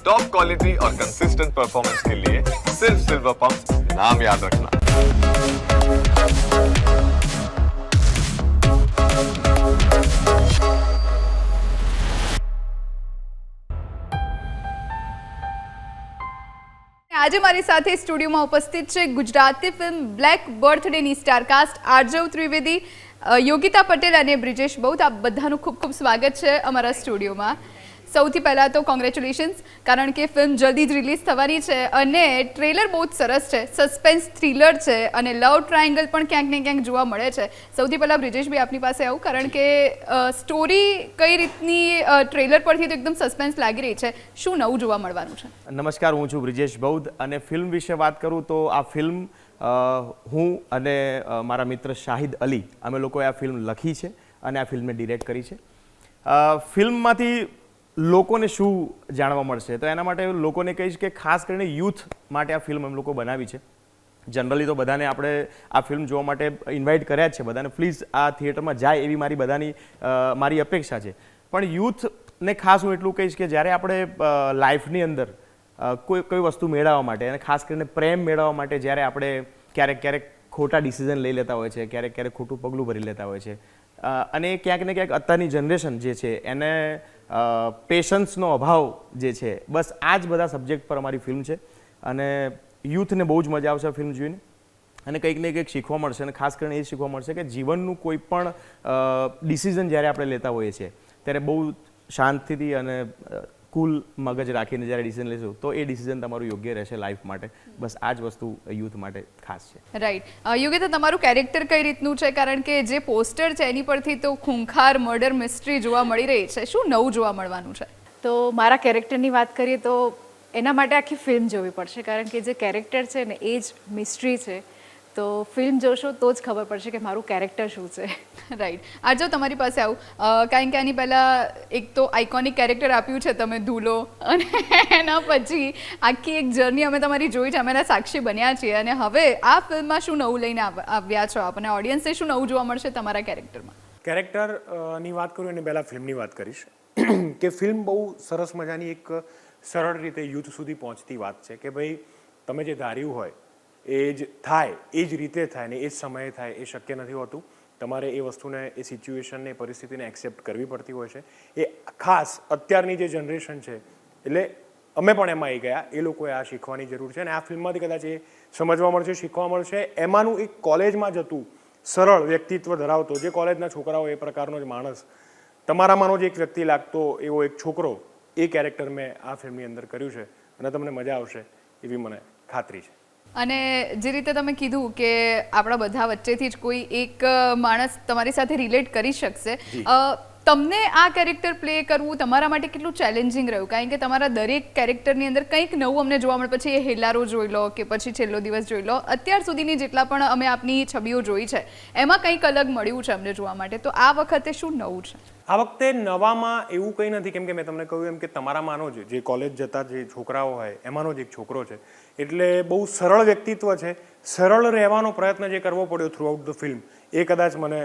Top quality और consistent performance के लिए सिर्फ सिल्वर पंप नाम याद रखना આજે મારી સાથે સ્ટુડિયોમાં ઉપસ્થિત છે ગુજરાતી ફિલ્મ બ્લેક બર્થડેની સ્ટારકાસ્ટ આર્જવ ત્રિવેદી અ, યોગિતા પટેલ અને બ્રિજેશ બૌદ્ધ આ બધાનું ખૂબ ખૂબ સ્વાગત છે અમારા સ્ટુડિયોમાં સૌથી પહેલાં તો કોંગ્રેચ્યુલેશન્સ કારણ કે ફિલ્મ જલ્દી જ રિલીઝ થવાની છે અને ટ્રેલર બહુ જ સરસ છે સસ્પેન્સ થ્રિલર છે અને લવ ટ્રાયંગલ પણ ક્યાંક ને ક્યાંક જોવા મળે છે. સૌથી પહેલાં બ્રિજેશભાઈ આપની પાસે આવું, કારણ કે સ્ટોરી કઈ રીતની ટ્રેલર પરથી તો એકદમ સસ્પેન્સ લાગી રહી છે. શું નવું જોવા મળવાનું છે? નમસ્કાર, હું છું બ્રિજેશ બૌદ્ધ અને ફિલ્મ વિશે વાત કરું તો આ ફિલ્મ હું અને મારા મિત્ર શાહિદ અલી, અમે લોકોએ આ ફિલ્મ લખી છે અને આ ફિલ્મને ડિરેક્ટ કરી છે. ફિલ્મમાંથી લોકોને શું જાણવા મળશે? તો એના માટે લોકોને કહીશ કે ખાસ કરીને યુથ માટે આ ફિલ્મ એમ લોકો બનાવી છે. જનરલી તો બધાને આપણે આ ફિલ્મ જોવા માટે ઇન્વાઇટ કર્યા જ છે. બધાને પ્લીઝ આ થિયેટરમાં જાય એવી મારી બધાની મારી અપેક્ષા છે. પણ યુથને ખાસ હું એટલું કહીશ કે જ્યારે આપણે લાઈફની અંદર કોઈ કોઈ વસ્તુ મેળવવા માટે અને ખાસ કરીને પ્રેમ મેળવવા માટે જ્યારે આપણે ક્યારેક ક્યારેક ખોટા ડિસિઝન લઈ લેતા હોય છે, ક્યારેક ક્યારેક ખોટું પગલું ભરી લેતા હોય છે અને ક્યાંક ને ક્યાંક અત્યારની જનરેશન જે છે, એને પેશન્સનો અભાવ જે છે, બસ આ જ બધા સબ્જેક્ટ પર અમારી ફિલ્મ છે. અને યુથને બહુ જ મજા આવશે ફિલ્મ જોઈને. અને કંઈક ને કંઈક શીખવા મળશે અને ખાસ કરીને એ શીખવા મળશે કે જીવનનું કોઈ પણ ડિસિઝન જ્યારે આપણે લેતા હોઈએ છીએ, ત્યારે બહુ શાંતિથી અને કુલ મગજ રાખીને જ્યારે ડિસિઝન લેશું તો એ ડિસિઝન તમારું યોગ્ય રહેશે લાઈફ માટે. બસ આ જ વસ્તુ યુથ માટે ખાસ છે. રાઈટ યોગિતા તમારું કેરેક્ટર કઈ રીતનું છે? કારણ કે જે પોસ્ટર છે એની પરથી તો ખૂંખાર મર્ડર મિસ્ટ્રી જોવા મળી રહી છે. શું નવું જોવા મળવાનું છે? તો મારા કેરેક્ટરની વાત કરીએ તો એના માટે આખી ફિલ્મ જોવી પડશે. કારણ કે જે કેરેક્ટર છે ને એ જ મિસ્ટ્રી છે. તો ફિલ્મ જોશો તો જ ખબર પડશે કે મારું કેરેક્ટર શું છે. રાઈટ આજે તમારી પાસે આવું. કારણ કે આની પહેલાં એક તો આઇકોનિક કેરેક્ટર આપ્યું છે તમે ધૂલો અને એના પછી આખી એક જર્ની અમે તમારી જોઈ છે, અમે સાક્ષી બન્યા છીએ અને હવે આ ફિલ્મમાં શું નવું લઈને આવ્યા છો? આપણને ઓડિયન્સને શું નવું જોવા મળશે તમારા કેરેક્ટરમાં કેરેક્ટરની વાત કરું એની પહેલાં ફિલ્મની વાત કરીશ. કે ફિલ્મ બહુ સરસ મજાની એક સરળ રીતે યુથ સુધી પહોંચતી વાત છે કે ભાઈ, તમે જે ધાર્યું હોય એ જ થાય, એ જ રીતે થાય ને એ જ સમયે થાય એ શક્ય નથી હોતું. તમારે એ વસ્તુને, એ સિચ્યુએશનને પરિસ્થિતિને એક્સેપ્ટ કરવી પડતી હોય છે. એ ખાસ અત્યારની જે જનરેશન છે, એટલે અમે પણ એમાં આવી ગયા, એ લોકોએ આ શીખવાની જરૂર છે અને આ ફિલ્મમાંથી કદાચ એ સમજવા મળશે, શીખવા મળશે. એમાંનું એક કોલેજમાં જતું સરળ વ્યક્તિત્વ ધરાવતો, જે કોલેજના છોકરાઓ એ પ્રકારનો જ માણસ. તમારામાંનો જ એક વ્યક્તિ લાગતો એવો એક છોકરો, એ કેરેક્ટર મેં આ ફિલ્મની અંદર કર્યું છે અને તમને મજા આવશે એવી મને ખાતરી છે. અને જે રીતે તમે કીધું કે આપણા બધા વચ્ચેથી જ કોઈ એક માણસ તમારી સાથે રિલેટ કરી શકશે તમને આ કેરેક્ટર પ્લે કરવું તમારા માટે કેટલું ચેલેન્જિંગ રહ્યું? કારણ કે તમારા દરેક કેરેક્ટરની અંદર કંઈક નવું અમને જોવા મળે. પછી એ હેલારો જોઈ લો કે પછી છેલ્લો દિવસ જોઈ લો. અત્યાર સુધીની જેટલા પણ અમે આપની છબીઓ જોઈ છે એમાં કંઈક અલગ મળ્યું છે અમને જોવા માટે. તો આ વખતે શું નવું છે? આ વખતે નવામાં એવું કંઈ નથી. કેમ કે મેં તમને કહ્યું એમ કે તમારામાંનો જ જે કોલેજ જતા જે છોકરાઓ હોય એમાંનો જ એક છોકરો છે. એટલે બહુ સરળ વ્યક્તિત્વ છે. સરળ રહેવાનો પ્રયત્ન જે કરવો પડ્યો થ્રુ આઉટ ધ ફિલ્મ એ કદાચ મને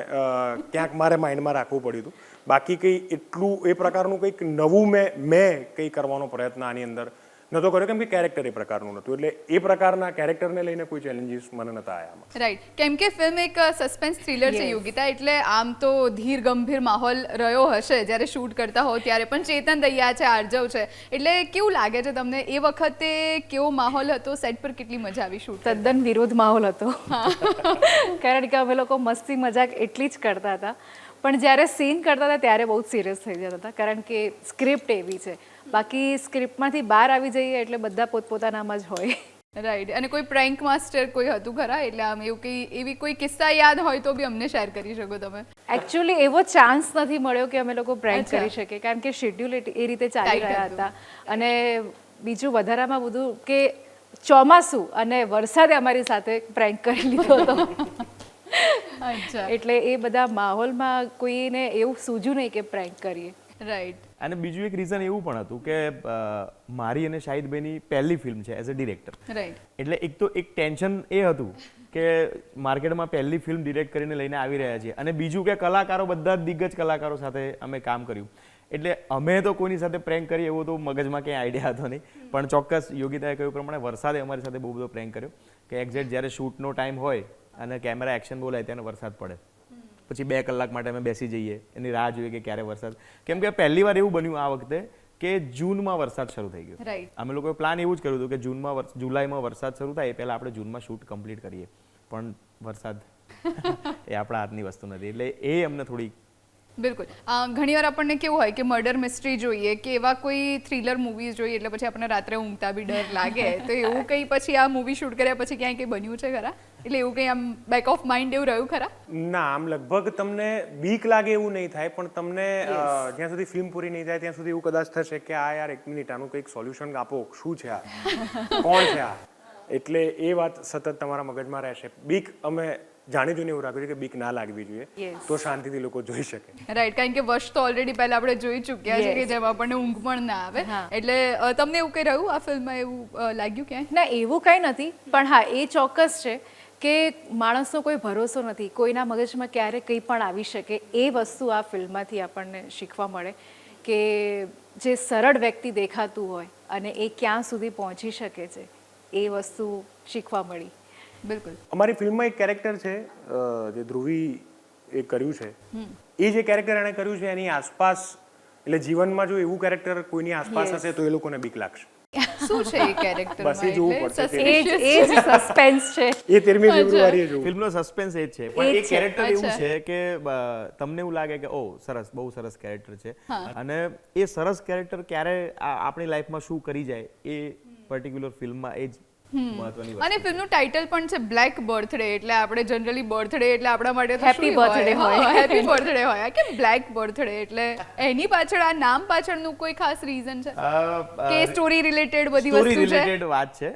ક્યાંક મારે માઇન્ડમાં રાખવું પડ્યું હતું. બાકી કંઈ એટલું એ પ્રકારનું કંઈક નવું મેં મેં કંઈ કરવાનો પ્રયત્ન આની અંદર નહોતો કર્યો કેમ કે કેરેક્ટર એ પ્રકારનું નહોતું. એટલે એ પ્રકારના કેરેક્ટરને લઈને કોઈ ચેલેન્જીસ મને નહોતા આવ્યા આમાં. રાઈટ કેમ કે ફિલ્મ એક સસ્પેન્સ થ્રિલર છે. યોગિતા એટલે આમ તો ધીર ગંભીર માહોલ રહ્યો હશે. જ્યારે શૂટ કરતા હો ત્યારે પણ ચેતન દૈયા છે આર્જવ છે. એટલે કેવું લાગે છે તમને? એ વખતે કેવો માહોલ હતો? સેટ પર કેટલી મજા આવી શૂટ તદ્દન વિરોધ માહોલ હતો. કારણ કે અમે લોકો મસ્તી મજાક એટલી જ કરતા હતા. પણ જ્યારે સીન કરતા હતા ત્યારે બહુ જ સિરિયસ થઈ જતા હતા. કારણ કે સ્ક્રિપ્ટ એવી છે. બાકી સ્ક્રિપ્ટમાંથી બહાર આવી જઈએ એટલે બધા પોતપોતાનામાં જ હોય. રાઈટ અને કોઈ પ્રેન્ક માસ્ટર કોઈ હતું ખરા? એટલે આમ એવું કંઈ એવી કોઈ કિસ્સા યાદ હોય તો બી અમને શેર કરી શકો તમે. એકચ્યુઅલી એવો ચાન્સ નથી મળ્યો કે અમે લોકો પ્રેન્ક કરી શકીએ. કારણ કે શેડ્યુલ એ રીતે ચાલી રહ્યા હતા. અને બીજું વધારામાં બધું કે ચોમાસું અને વરસાદે અમારી સાથે પ્રેન્ક કરી લીધો હતો. અચ્છા. એટલે એ બધા માહોલમાં કોઈને એવું સૂજ્યું નહીં કે પ્રેન્ક કરીએ. રાઈટ અને બીજું એક રીઝન એવું પણ હતું કે મારી અને શાહિદભાઈની પહેલી ફિલ્મ છે એઝ અ ડિરેક્ટર રાઈટ એટલે એક તો એક ટેન્શન એ હતું કે માર્કેટમાં પહેલી ફિલ્મ ડિરેક્ટ કરીને લઈને આવી રહ્યા છીએ અને બીજું કે કલાકારો બધા દિગ્ગજ કલાકારો સાથે અમે કામ કર્યું. એટલે અમે તો કોઈની સાથે પ્રેન્ક કરીએ એવો તો મગજમાં ક્યાંય આઈડિયા હતો નહીં. પણ ચોક્કસ યોગિતાએ કહ્યું પ્રમાણે વરસાદે અમારી સાથે બહુ બધો પ્રેન્ક કર્યો કે એક્ઝેક્ટ જ્યારે શૂટનો ટાઈમ હોય અને કેમેરા એક્શન બોલાય ત્યારે વરસાદ પડે. પછી બે કલાક માટે અમે બેસી જઈએ એની રાહ જોઈએ કે ક્યારે વરસાદ. કેમ કે પહેલી વાર એવું બન્યું આ વખતે કે જૂનમાં વરસાદ શરૂ થઈ ગયો. અમે લોકોએ પ્લાન એવું જ કર્યું હતું કે જૂનમાં જુલાઈમાં વરસાદ શરૂ થાય એ પહેલાં આપણે જૂનમાં શૂટ કમ્પ્લીટ કરીએ. પણ વરસાદ એ આપણા હાથની વસ્તુ નથી. એટલે એ અમને થોડી બિલકુલ. ઘણી ઘણીવાર આપણને કેવું હોય કે મર્ડર મિસ્ટ્રી જોઈએ કે એવા કોઈ થ્રિલર મૂવીઝ જોઈએ એટલે પછી આપણને રાત્રે ઊંઘતા બી ડર લાગે. તો એવું કંઈ પછી આ મૂવી શૂટ કર્યા પછી ક્યાંય કંઈ બન્યું છે ખરા? એટલે એવું કંઈ આમ બેક ઓફ માઇન્ડ એવું રહ્યું ખરા? ના આમ લગભગ તમને બીક લાગે એવું નહીં થાય પણ તમને જ્યાં સુધી ફિલ્મ પૂરી નહીં થાય ત્યાં સુધી એવું કદાચ થશે કે આ યાર એક મિનિટ આનું કંઈક સોલ્યુશન આપો. શું છે આ? કોણ છે આ? એટલે એ વાત સતત તમારા મગજમાં રહેશે. બીક અમે જાણી જોઈને એવું રાખ્યું છે કે બીક ના લાગવી જોઈએ. તો શાંતિથી લોકો જોઈ શકે. રાઈટ કારણ કે વર્ષ તો ઓલરેડી પહેલા આપણે જોઈ ચૂક્યા છે કે જેમાં આપણને ઊંઘ પણ ના આવે. એટલે તમને એવું કંઈ રહ્યું આ ફિલ્મમાં એવું લાગ્યું ક્યાંય? ના એવું કંઈ નથી. પણ હા એ ચોક્કસ છે કે માણસનો કોઈ ભરોસો નથી. કોઈના મગજમાં ક્યારે કંઈ પણ આવી શકે એ વસ્તુ આ ફિલ્મમાંથી આપણને શીખવા મળે કે જે સરળ વ્યક્તિ દેખાતું હોય અને એ ક્યાં સુધી પહોંચી શકે છે એ વસ્તુ શીખવા મળી. બિલકુલ. અમારી ફિલ્મમાં એક કેરેક્ટર છે જે ધ્રુવી એ કર્યું છે. એ જે કેરેક્ટર એણે કર્યું છે એની આસપાસ એટલે જીવનમાં જો એવું કેરેક્ટર કોઈની આસપાસ હશે તો એ લોકોને બીક લાગશે. શું છે એ કેરેક્ટર બસ એ જોવું પડશે. એ જ સસ્પેન્સ છે. એ તેરમી ફેબ્રુઆરીએ જોવું. ફિલ્મનો સસ્પેન્સ એ છે. પણ એક એ કેરેક્ટર એવું છે કે તમને એવું લાગે કે ઓ સરસ બહુ સરસ કેરેક્ટર છે. અને એ સરસ કેરેક્ટર ક્યારે આપણી લાઈફમાં શું કરી જાય એ પર્ટિક્યુલર ફિલ્મમાં એ જ અને ફિલ્મનું ટાઇટલ પણ છે બ્લેક બર્થડે એટલે આપણે જનરલી બર્થડે એટલે આપણા માટે હેપી બર્થડે હોય. હેપી બર્થડે હોય. કે બ્લેક બર્થડે એટલે એની પાછળ આ નામ પાછળનું કોઈ ખાસ રીઝન છે? કે સ્ટોરી રિલેટેડ બધી વસ્તુ છે? રિલેટેડ વાત છે.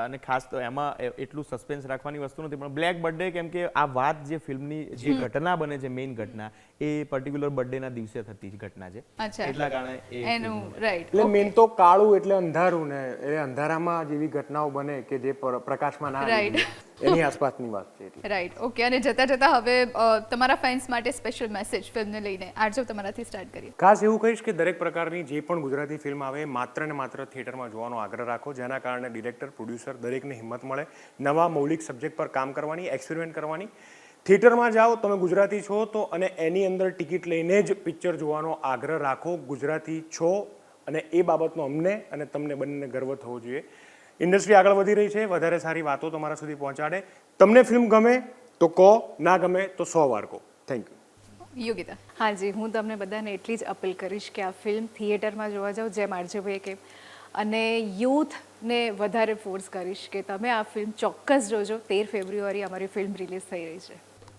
અને ખાસ તો એમાં એટલું સસ્પેન્સ રાખવાની વસ્તુ નથી પણ બ્લેક બર્થડે કેમ કે આ વાત જે ફિલ્મની જે ઘટના બને છે મેઇન ઘટના એ પર્ટિક્યુલર બર્થડેના દિવસે થતી જ ઘટના છે. એટલા કારણે એનું રાઈટ એટલે મેન તો કાળું એટલે અંધારું ને એ અંધારામાં જેવી ઘટનાઓ બને કે જે પ્રકાશમાં ના રાઈટ. એની આસપાસની વાત છે રાઈટ ઓકે અને જતા જતા હવે તમારા ફેન્સ માટે સ્પેશિયલ મેસેજ ફિલ્મને લઈને આરજો તમારાથી સ્ટાર્ટ કરીએ. ખાસ એવું કહીશ કે દરેક પ્રકારની જે પણ ગુજરાતી ફિલ્મ આવે માત્ર ને માત્ર થિયેટરમાં જોવાનો આગ્રહ રાખો જેના કારણે ડિરેક્ટર પ્રોડ્યુસર દરેકને હિંમત મળે નવા મૌલિક સબ્જેક્ટ પર કામ કરવાની એક્સપેરિમેન્ટ કરવાની. થિયેટરમાં જાઓ તમે ગુજરાતી છો તો અને એની અંદર ટિકિટ લઈને જ પિક્ચર જોવાનો આગ્રહ રાખો. ગુજરાતી છો અને એ બાબતનો અમને અને તમને બંનેને ગર્વ થવો જોઈએ. ઇન્ડસ્ટ્રી આગળ વધી રહી છે વધારે સારી વાતો તમારા સુધી પહોંચાડે. તમને ફિલ્મ ગમે તો કહો ના ગમે તો સો વાર કહો. Thank you Yogita. હાજી હું તમને બધાને એટલી જ અપીલ કરીશ કે આ ફિલ્મ થિયેટરમાં જોવા જાઓ જેમ આરજેભાઈએ કે અને યુથને વધારે ફોર્સ કરીશ કે તમે આ ફિલ્મ ચોક્કસ જોજો. તેર ફેબ્રુઆરી અમારી ફિલ્મ રિલીઝ થઈ રહી છે.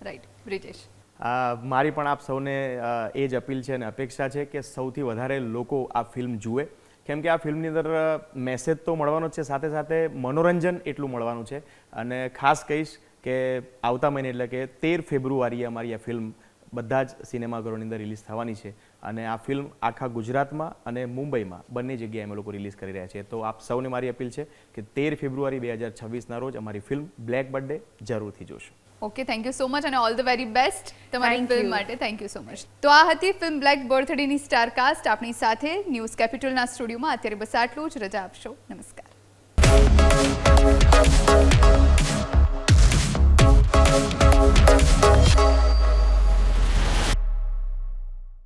રાઈટ બ્રિજેશ. મારી પણ આપ સૌને એ જ અપીલ છે અને અપેક્ષા છે કે સૌથી વધારે લોકો આ ફિલ્મ જુએ. કેમ કે આ ફિલ્મની અંદર મેસેજ તો મળવાનો જ છે. સાથે સાથે મનોરંજન એટલું મળવાનું છે. અને ખાસ કહીશ કે આવતા મહિને, એટલે કે તેર ફેબ્રુઆરીએ અમારી આ ફિલ્મ બધા જ સિનેમાઘરોની અંદર રિલીઝ થવાની છે. અને આ ફિલ્મ આખા ગુજરાતમાં અને મુંબઈમાં બંને જગ્યાએ અમે લોકો રિલીઝ કરી રહ્યા છીએ. તો આપ સૌને મારી અપીલ છે કે તેર ફેબ્રુઆરી બે હજાર છવ્વીસના રોજ અમારી ફિલ્મ બ્લેક બર્થડે જરૂરથી જોશો. Okay thank you so much અને ઓલ ધ વેરી બેસ્ટ તમારી ફિલ્મ માટે થેન્ક યુ સો મચ તો આ હતી ફિલ્મ બ્લેક બર્થડેની સ્ટારકાસ્ટ આપણી સાથે ન્યૂઝ કેપિટલના સ્ટુડિયોમાં અત્યારે બસ આટલું જ. રજા આપશો. નમસ્કાર.